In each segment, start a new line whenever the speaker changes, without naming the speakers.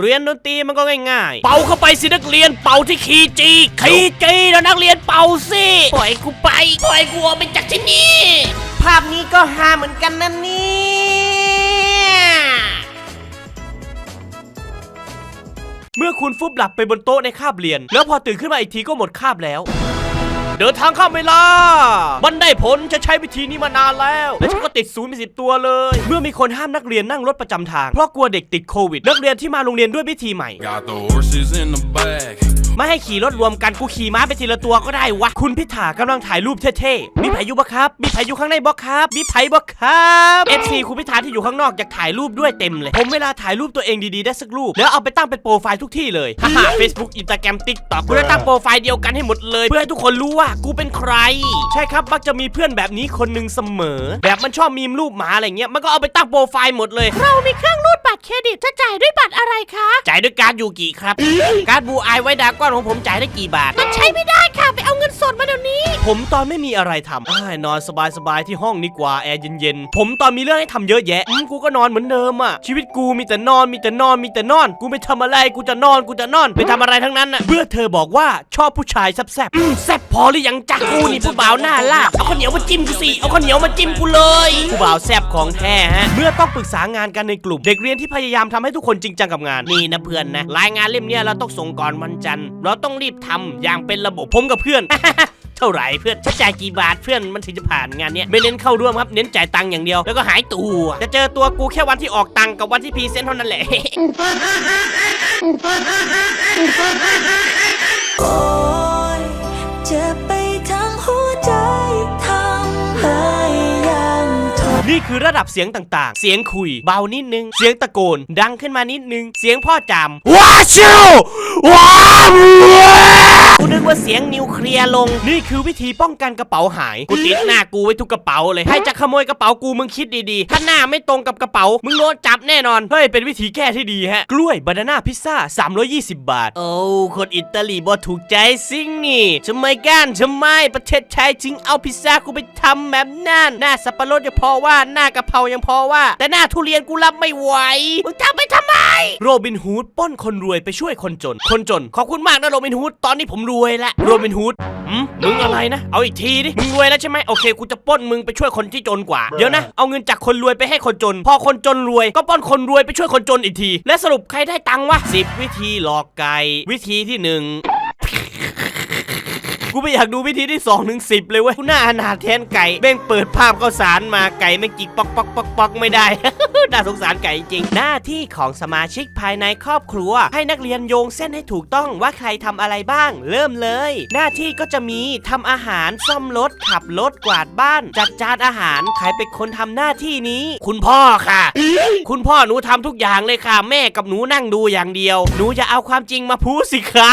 เรียนดนตรีมันก็ง่ายๆ เป่าเข้าไปสินักเรียนเป่าที่คีย์จีคีย์จีแล้วนักเรียนเป่าสิปล่อยกูไปปล่อยกูออกไปจากที่นี่ภาพนี้ก็ฮาเหมือนกันนะเนี่ยเมื่อคุณฟุบหลับไปบนโต๊ะในคาบเรียน แล้วพอตื่นขึ้นมาอีกทีก็หมดคาบแล้ว เดินทางข้ามเวลา มันได้ผลจะใช้วิธีนี้มานานแล้ว และฉันก็ติดศูนย์ไปสิบตัวเลย เมื่อมีคนห้ามนักเรียนนั่งรถประจำทาง เพราะกลัวเด็กติดโควิด นักเรียนที่มาโรงเรียนด้วยวิธีใหม่
Got the horses in the bag.
ไม่ให้ขี่รถรวมกันกูขี่ม้าไปทีละตัวก็ได้วะ คุณพิธากำลังถ่ายรูปเท่ๆ มีไผอยู่บ่ครับ มีไผอยู่ข้างในบ่ครับ มีไผบ่ครับ FC คุณพิธาที่อยู่ข้างนอกอยากถ่ายรูปด้วยเต็มเลย ผมเวลาถ่ายรูปตัวเองดีๆได้สักรูป แล้วเอาไปตั้งเป็นโปรไฟล์ทุกที่เลยฮ่า Facebook Instagram TikTok กูได้ตั้งโปรไฟล์เดียวกันให้หมดเลย เพื่อให้ทุกคนรู้ว่ากูเป็นใคร ใช่ครับมักจะมีเพื่อนแบบนี้คนหนึ่งเสมอ แบบมันชอบมีมรูปหมาอะไรเงี้ย มันก็เอาไปตั้งโปรไฟล์หมดเลย
เรามีเครื่องรูดบัตรเครดิตจะจ่ายด้วยบัตรอะไรคะ
จ่ายด้วยการดยูกิครับ การดบูอายไว้ดราก้อนของผมจ่ายได้กี่บาท
มันใช้ไม่ได้ค่ะไป เอาเงินสดมาเดี๋ยวนี้
ผมตอนไม่มีอะไรทำอ้ายนอนสบายๆที่ห้องนี้กว่าแอร์เย็นๆ ผมตอนมีเรื่องให้ทำเยอะแยะอืมกูก็นอนเหมือนเดิมอะ ชีวิตกูมีแต่นอนมีแต่นอนมีแต่นอน กูไม่ทำอะไรกูจะนอนกูจะนอนไม่ทำอะไรทั้งนั้นน่ะเมื่อเธอบอกว่าชอบผู้ชายแซ่บๆอืมแซ่บพอหรือยังจักกูนี่ผู้บ่าวหน้าลาบเอาข้าวเหนียวมาจิ้มกูสิเอาข้าวเหนียวมาจิ้มกูเลยผู้บ่าวแซ่บของแท้ฮะเมื่อต้องปรึกษางานกันในกลุ่ม เด็กเรียนที่พยายามทำให้ทุกคนจริงจังกับงานนี่นะเพื่อนนะรายงานเล่มเนี้ยเราต้องส่งก่อนวันจันทร์เราต้องรีบทำอย่างเป็นระบบผมกับเพื่อนเท่าไหร่เพื่อนฉันจ่ายกี่บาทเพื่อนมันถึงจะผ่านงานเนี้ยไม่เน้นเข้าร่วมครับเน้นจ่ายตังค์อย่างเดียวแล้วก็หายตัวจะเจอตัวกูแค่วันที่ออกตังค์กับวันที่พรีเซนต์เท่านั้นแหละ
โอ้ยเจ็บไปทั้งหัวใจทำให้ยังทน
นี่คือระดับเสียงต่างๆ เสียงคุย เบานิดนึง เสียงตะโกน ดังขึ้นมานิดนึง เสียงพ่อจำว้าชิวว้าว กูนึกว่าเสียงนิวเคลียร์ลง นี่คือวิธีป้องกันกระเป๋าหาย กูติดหน้ากูไว้ทุกกระเป๋าเลยให้จะขโมยกระเป๋ากูมึงคิดดีๆ ถ้าหน้าไม่ตรงกับกระเป๋า มึงโดนจับแน่นอน เฮ้ย เป็นวิธีแก้ที่ดีฮะ กล้วยบานาน่าพิซซ่า 320 บาท โอ้คนอิตาลีบ่ถูกใจสิ่งนี่ทำไมกันทำไมประเทศไทยจึงเอาพิซซ่ากูไปทำแบบนั้น หน้าสับปะรดยังพอว่าหน้ากะเพรายังพอว่า แต่หน้าทุเรียนกูรับไม่ไหวมึงทำไปทำไม โรบินฮูดปล้นคนรวยไปช่วยคนจน คนจนขอบคุณมากนะโรบินฮูดตอนนี้ผมรวยแล้วโรบินฮูดมมึงอะไรนะ เอาอีกทีดิ มึงรวยแล้วใช่ไหมโอเค กูจะป้นมึงไปช่วยคนที่จนกว่า เดี๋ยวนะ เอาเงินจากคนรวยไปให้คนจน พอคนจนรวย ก็ป้นคนรวยไปช่วยคนจนอีกที และสรุปใครได้ตังค์วะสิบวิธีหลอกไก่ วิธีที่หนึ่ง กูไม่อยากดูวิธีที่2อถึงสิเลยเว้ยกูน้าอนาถแทนไก่เบ้งเปิดภาพข้าวสารมาไก่ไม่งจิกปอกปอกปอกปอกไม่ได้ น่าสงสารไก่จริง หน้าที่ของสมาชิกภายในครอบครัว ให้นักเรียนโยงเส้นให้ถูกต้องว่าใครทำอะไรบ้าง เริ่มเลย หน้าที่ก็จะมีทำอาหารซ่อมรถขับรถกวาดบ้าน จัดจานอาหารใครเป็นคนทำหน้าที่นี้ คุณพ่อค่ะ คุณพ่อหนูทำทุกอย่างเลยค่ะ แม่กับหนูนั่งดูอย่างเดียว หนูจะเอาความจริงมาพูดสิคะ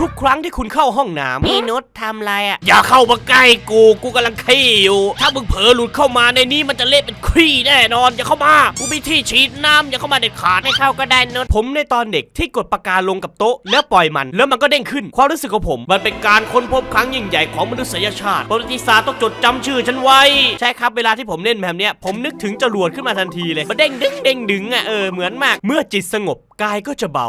ทุกครั้งที่คุณเข้าห้องน้ำนี่นุชทำอะไรอะ อย่าเข้ามาใกล้กู กูกำลังขี้อยู่ ถ้ามึงเผลอหลุดเข้ามาในนี้มันจะเละเป็นขี้แน่นอน อย่าเข้ามา กูมีที่ฉีดน้ำอย่าเข้ามาเด็ดขาด ไม่เข้าก็ได้นุชผมในตอนเด็กที่กดปากกาลงกับโต๊ะ แล้วปล่อยมัน แล้วมันก็เด้งขึ้น ความรู้สึกของผม มันเป็นการค้นพบครั้งยิ่งใหญ่ของมนุษยชาติ ประวัติศาสตร์ต้องจดจำชื่อฉันไว้ ใช่ครับเวลาที่ผมเล่นแบบเนี้ย ผมนึกถึงจรวดขึ้นมาทันทีเลยมันเด้งดึงเด้งดึงอะเออเหมือนมาก เมื่อจิตสงบ กายก็จะเบา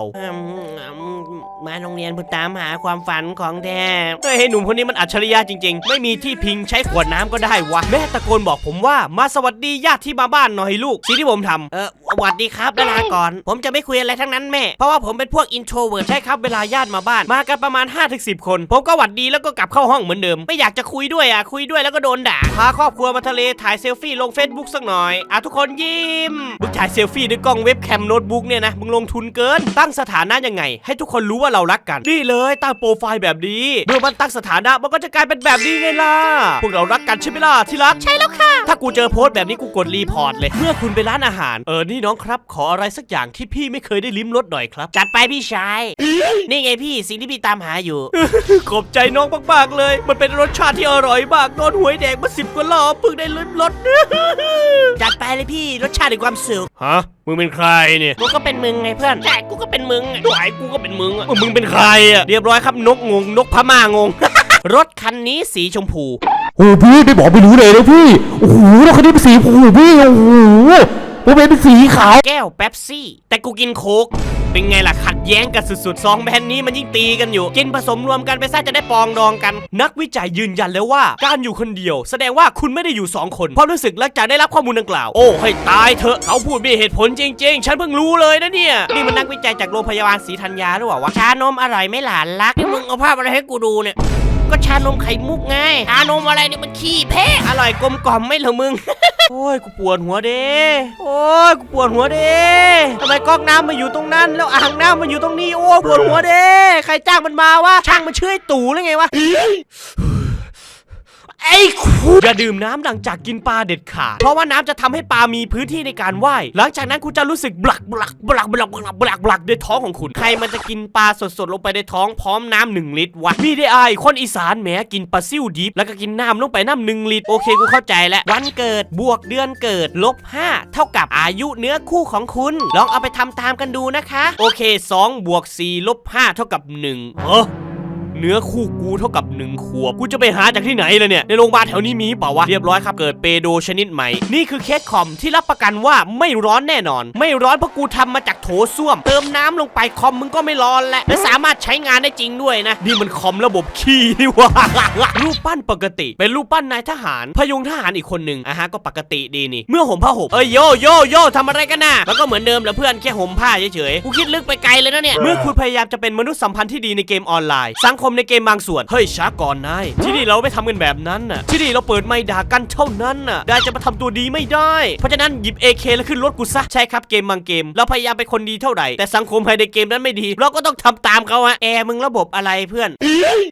มาโรงเรียนเพื่อตามหาความฝันของแท้เฮ้ยหนุ่มคนนี้มันอัจฉริยะจริง ๆ ไม่มีที่พิงใช้ขวดน้ำก็ได้วะ แม่ตะโกนบอกผมว่ามาสวัสดีญาติที่มาบ้านหน่อยลูกสิ่งที่ผมทำเออสวัสดีครับลาก่อน ผมจะไม่คุยอะไรทั้งนั้นแม่ เพราะว่าผมเป็นพวกอินโทรเวิร์ดใช่ครับเวลาญาติมาบ้านมากันประมาณ 5-10 คน ผมก็หวัดดีแล้วก็กลับเข้าห้องเหมือนเดิม ไม่อยากจะคุยด้วยอะคุยด้วยแล้วก็โดนด่าพาครอบครัวมาทะเลถ่ายเซลฟี่ลง Facebook สักหน่อยอะทุกคนยิ้มมึงถ่ายเซลฟี่ด้วยกล้องเว็บแคมโน้ตบุ๊กเนี่ยนะมึงลงทุนเกิน ตั้งสถานะยังไง ให้ทุกคนรู้ว่าเรารักกัน นี่เลยตั้งโปรไฟล์แบบนี้เมื่อมันตั้งสถานะมันก็จะกลายเป็นแบบนี้ไงล่ะ พวกเรารักกันใช่ไหมล่ะที่รัก
ใช่แล้วค่ะ
ถ้ากูเจอโพสต์แบบนี้กูกดรีพอร์ตเลย เมื่อคุณไปร้านอาหาร เออ นี่น้องครับ ขออะไรสักอย่างที่พี่ไม่เคยได้ลิ้มรสหน่อยครับ จัดไปพี่ชาย นี่ไงพี่สิ่งที่พี่ตามหาอยู่ ขอบใจน้องมากๆเลย มันเป็นรสชาติที่อร่อยมากนอนหวยแดงมาสิบกว่ารอบเพิ่งได้ลิ้มรส จัดไปเลยพี่รสชาติแห่งความสุขฮะมึงเป็นใครเนี่ย กูก็เป็นมึงไงเพื่อนใช่กูก็เป็นมึงหวายกูก็เป็นมึงอะมึงเป็นใครอะเรียบร้อยครับนกงงนกพม่างง รถคันนี้สีชมพู
โอ้พี่ไม่บอกไม่รู้เลยนะพี่ โอ้โหแล้วคันนี้เป็นสีโอ้โหพี่ โอ้โหผมเป็นสีขาว
แก้วเป๊ปซี่ แต่กูกินโค้ก เป็นไงล่ะขัดแย้งกันสุดๆสองแบรนด์นี้มันยิ่งตีกันอยู่ กินผสมรวมกันไปซะจะได้ปองดองกัน นักวิจัยยืนยันแล้วว่า การอยู่คนเดียว แสดงว่าคุณไม่ได้อยู่สองคนเพราะรู้สึกหลังจากได้รับข้อมูลดังกล่าว โอ้ให้ตายเถอะเขาพูดมีเหตุผลจริง ๆ ฉันเพิ่งรู้เลยนะเนี่ย นี่มันนักวิจัยจากโรงพยาบาลศรีธัญญาหรือเปล่าวะชานมอร่อยไหม่หลานรักนี่มึงเอาภาพอะไรให้กูดูเนี่ย ก็ชานมไข่มุกไงชานมอะไรเนี่ยมันขี้แพ้อร่อยกลมกล่อมไหม่เหรอมึง โอ้ยกูปวดหัวเด้โอ้ยกูปวดหัวเด้ทำไมก๊อกน้ำมาอยู่ตรงนั้น แล้วอ่างน้ำมาอยู่ตรงนี้โอ้ยปวดหัวเด้ใครจ้างมันมาวะช่างมันชื่อไอ้ตู่หรือไงวะ ไอ้คูอย่าดื่มน้ำหลังจากกินปลาเด็ดขาด เพราะว่าน้ำจะทำให้ปลามีพื้นที่ในการว่ายหลังจากนั้นคุณจะรู้สึกบลักบลักบลักบลักบลักบลักบลักในท้องของคุณ ใครมันจะกินปลาสดๆลงไปในท้องพร้อมน้ำหนึ่งลิตรวะมีได้ไอคนอีสานแหมกินปลาซิ่วดิบแล้วก็กินน้ำลงไปน้ำหนึ่งลิตรโอเคกูเข้าใจแล้ววันเกิดบวกเดือนเกิดลบ5เท่ากับอายุเนื้อคู่ของคุณ ลองเอาไปทำตามกันดูนะคะ โอเค2บวก4ลบ5เท่ากับ1เออ เนื้อคู่กูเท่ากับหนึ่งขวบ กูจะไปหาจากที่ไหนเล่ะเนี่ย ในโรงพยาบาลแถวนี้มีเปล่าวะ เรียบร้อยครับ เกิดเปโดชนิดใหม่ นี่คือเคสคอมที่รับประกันว่าไม่ร้อนแน่นอน ไม่ร้อนเพราะกูทำมาจากโถส้วม เติมน้ำลงไปคอมมึงก็ไม่ร้อนและและสามารถใช้งานได้จริงด้วยนะ นี่มันคอมระบบขี้นี่ว่ารูปปั้นปกติ เป็นรูปปั้นนายทหาร พยุงทหารอีกคนหนึ่งอะฮะก็ปกติดีนี่ เมื่อห่มผ้าห่มเอ้ยโยโยโยทำอะไรกันน่ะมันก็เหมือนเดิมแหละเพื่อนแค่ห่มผ้าเฉยๆกูคิดลึกไปไกลเลยนะเนี่ยเมื่อคุณพยายามจะเป็นมนุษย์สัมพันธ์ที่ดีในเกมออนไลน์สังคมในเกมบางส่วน เฮ้ยช้าก่อนนายที่นี่เราไม่ทำกันแบบนั้นน่ะ ที่นี่เราเปิดไม่ด่ากันเท่านั้นน่ะ ได้จะมาทำตัวดีไม่ได้ เพราะฉะนั้นหยิบ AK แล้วขึ้นรถกูซะ ใช่ครับเกมบางเกม เราพยายามเป็นคนดีเท่าไหร่ แต่สังคมภายในเกมนั้นไม่ดี เราก็ต้องทำตามเขาฮะแอร์มึงระบบอะไรเพื่อน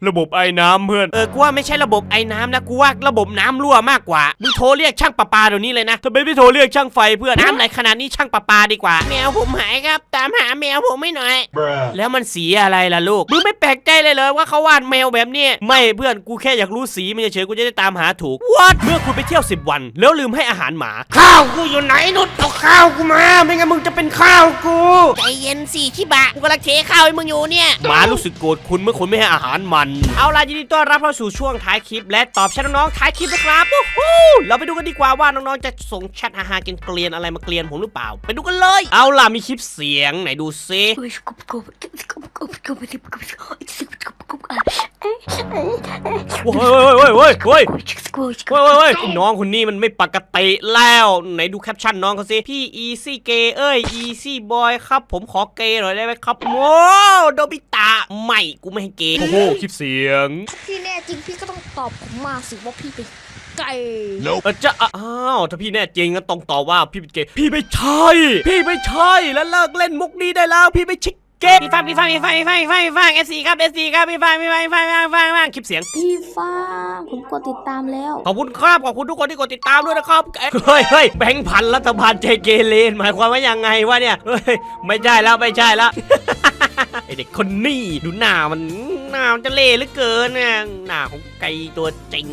ระบบไอ้น้ำเพื่อน เออกูว่าไม่ใช่ระบบไอ้น้ำนะกูว่าระบบน้ำรั่วมากกว่า มึงโทรเรียกช่างประปาเดี๋ยวนี้เลยนะทำไมไม่โทรเรียกช่างไฟเพื่อนน้ำไหลขนาดนี้ช่างประปาดีกว่า แมวผมหายครับ ตามหาแมวผมไม่หน่อย แล้วมันสีอะไรล่ะลูก มึงไม่แปลกใจเลยเลยว่าเขาวาดแมวแบบเนี้ยไม่เพื่อนกูแค่อยากรู้สีมันเฉยๆกูจะได้ตามหาถูก What เมื่อคุณไปเที่ยว 10 วัน แล้วลืมให้อาหารหมา ข้าวกูอยู่ไหนนุชเอาข้าวกูมา ไม่งั้นมึงจะเป็นข้าวกู
ใจเย็นสิชิบะกูกำลังเทข้าวให้มึงอยู่เนี่ย
หมารู้สึกโกรธคุณเมื่อคุณไม่ให้อาหารมัน เอาล่ะยินดีต้อนรับเข้าสู่ช่วงท้ายคลิป และตอบแชทน้องๆท้ายคลิปนะครับวู้ฮู้เราไปดูกันดีกว่าว่าน้องๆจะส่งแชทอาหารกินเกลียนอะไรมาเกลียนผมหรือเปล่า ไปดูกันเลย เอาล่ะมีคลิปเสียงไหนดูซิเฮ้ยเฮ้ยเฮ้ยเฮ้ยเฮ้ยเฮ้ยเฮ้ยเฮ้ยน้องคนนี้มันไม่ปกติแล้วไหนดูแคปชั่นน้องเขาสิพี่อีซี่เกย์เอ้ยอีซี่บอยครับผมขอเกย์หน่อยได้ไหมครับโอ้โดบิตะไม่กูไม่ให้เกย์โอ้โหคลิปเสียง
พี่แน่จริงพี่ก็ต้องตอบผมมาสิว่าพี่เป็นไก่
เออจะอ้าวถ้าพี่แน่จริงก็ต้องตอบว่าพี่เป็นเกย์พี่ไม่ใช่ พี่ไม่ใช่แล้วเลิกเล่นมุกนี้ได้แล้วพี่ไม่ใช่ เกย์พี่ฟังพี่ฟังพี่ฟังพี่ฟังพี่ฟังพี่ฟังเอซีครับเอซีครับพี่ฟังพี่ฟังพี่ฟังพี่ฟังพี่ฟังพี่ฟังคลิปเสียง
พี่ฟ้าผมกดติดตามแล้ว
ขอบคุณครับขอบคุณทุกคนที่กดติดตามด้วยนะครับเฮ้ยเฮ้ยแบงค์พันรัฐบาลเจเกเรนหมายความว่ายังไงวะเนี่ยเฮ้ยไม่ใช่แล้วไม่ใช่แล้ว ไอเด็กคนนี้ดูหน้ามันหน้ามันจะเล่เหลือเกินเนี่ยหน้าของไก่ตัวจริง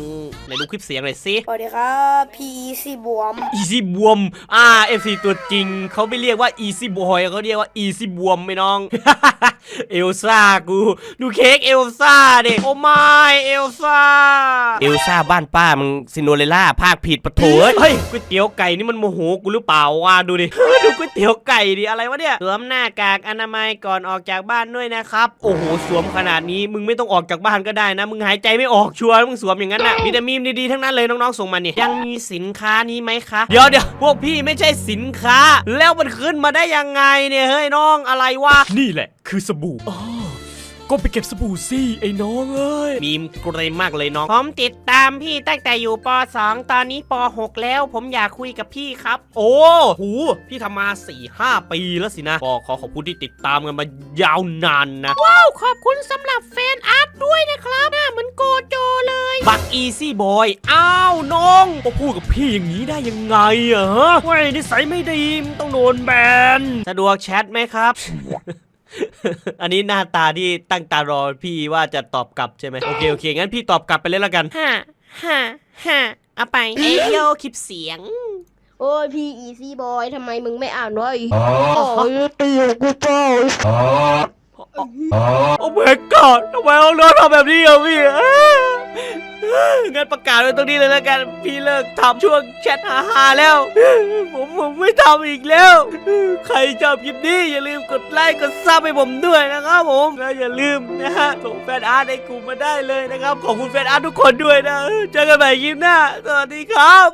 ไหนดูคลิปเสียงหน่อยสิ
สวัสดีครับพี่ซีบวม
อีซี่บวมอ่าเอฟซีตัวจริงเขาไม่เรียกว่าอีซี่บอยเขาเรียกว่าอีซี่บวมไม่น้อง เอลซ่ากูดูเค้กเอลซ่าเด็กโอ้ไม่เอลซ่าเอลซ่าบ้านป้ามึงซินโดเรลล่าภาคผิดปะโถเฮ้ยก๋วยเตี๋ยวไก่นี่มันโมโหกูหรือเปล่าวะดูดิ ดูก๋วยเตี๋ยวไก่ดิอะไรวะเนี่ยสวมหน้ากากอนามัยก่อนออกจากบ้านด้วยนะครับ โอ้โห สวมขนาดนี้ มึงไม่ต้องออกจากบ้านก็ได้นะ มึงหายใจไม่ออกชัวร์มึงสวมอย่างนั้นน่ะมีแต่มีมดีๆทั้งนั้นเลยน้องๆส่งมาเนี่ยยังมีสินค้านี้ไหมคะ เดี๋ยวเดี๋ยวพวกพี่ไม่ใช่สินค้า แล้วมันขึ้นมาได้ยังไงเนี่ยเฮ้ยน้องอะไรวะนี่แหละ คือสบู่ ก็ไปเก็บสบู่สิไอ้น้องเอ้ยมีมเกรมมากเลยน้อง ผมติดตามพี่ตั้งแต่อยู่ป .2 ตอนนี้ป .6 แล้ว ผมอยากคุยกับพี่ครับ โอ้โหพี่ทำมา4 5ปีแล้วสินะก็ขอขอบคุณที่ติดตามกันมายาวนานนะ
ว้าว ขอบคุณสำหรับแฟนอาร์ตด้วยนะครับหน้าเหมือนโกโจเลย
บักอีซี่บอย อ้าวน้องมาพูดกับพี่อย่างนี้ได้ยังไงอะฮะเว้ยนิสัยไม่ดีมึงต้องโดนแบน สะดวกแชทไหมครับ อันนี้หน้าตาที่ตั้งตารอพี่ว่าจะตอบกลับใช่ไหมโอเคโอเคงั้นพี่ตอบกลับไปเลยละกัน
ฮ่าฮ่าฮ่าเอาไป
เอยโยคลิปเสียง
โอ้ยพี่อีซีบอยทำไมมึงไม่อ่านวะ
โอ้ my god ทำไมเราเลือกทำแบบนี้อะพี่ งั้นประกาศไว้ตรงนี้เลยแล้วกัน พี่เลิกทำช่วงแชทฮาๆแล้ว ผมผมไม่ทำอีกแล้ว ใครชอบคลิปนี้อย่าลืมกดไลค์กดซับให้ผมด้วยนะครับผมแล้วอย่าลืมนะฮะส่งแฟนอาร์ตในกลุ่มมาได้เลยนะครับ ขอบคุณแฟนอาร์ตทุกคนด้วยนะเจอกันใหม่คลิปหน้าสวัสดีครับ